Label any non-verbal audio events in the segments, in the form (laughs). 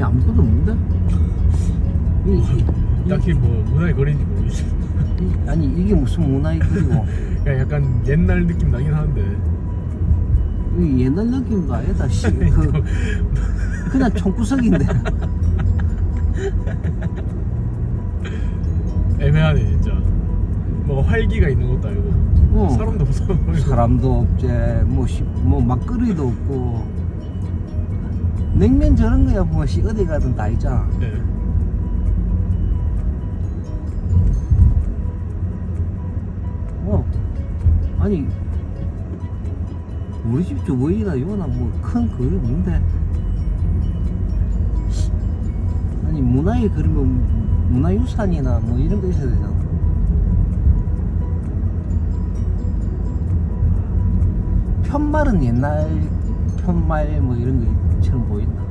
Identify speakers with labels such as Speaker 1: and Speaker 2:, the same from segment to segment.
Speaker 1: 야, 아무것도 없는데?
Speaker 2: 딱히 뭐 문화의 거리인지 모르겠어.
Speaker 1: 이, 아니 이게 무슨 문화의 그리고 (laughs)
Speaker 2: 그냥 약간 옛날 느낌 나긴 하는데.
Speaker 1: 이 옛날 느낌도 아니다 씨. (laughs) 그, 그냥 총구석인데 (laughs)
Speaker 2: 애매하네 진짜. 뭐 활기가 있는 것도 아니고
Speaker 1: 어.
Speaker 2: 사람도 없어.
Speaker 1: 사람도 없지 뭐, 시- 뭐 막걸리도 없고 냉면 저런 거야 뭐 씨, 어디 가든 다 있잖아.
Speaker 2: 네.
Speaker 1: 어 아니 우리 집 주위가 요나 뭐 큰 그게 없는데? 아니 문화에 그러면 문화유산이나 뭐 이런 거 있어야 되잖아. 편말은 옛날 편말 뭐 이런 것 처럼 보인다.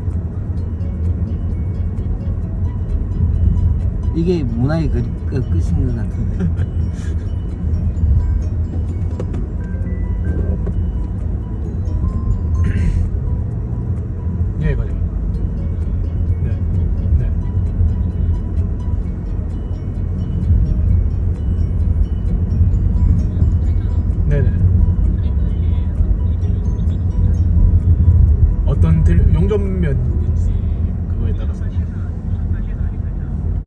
Speaker 1: 이게 문화의 그, 그 끝인 것 같은데 (laughs) 0점 몇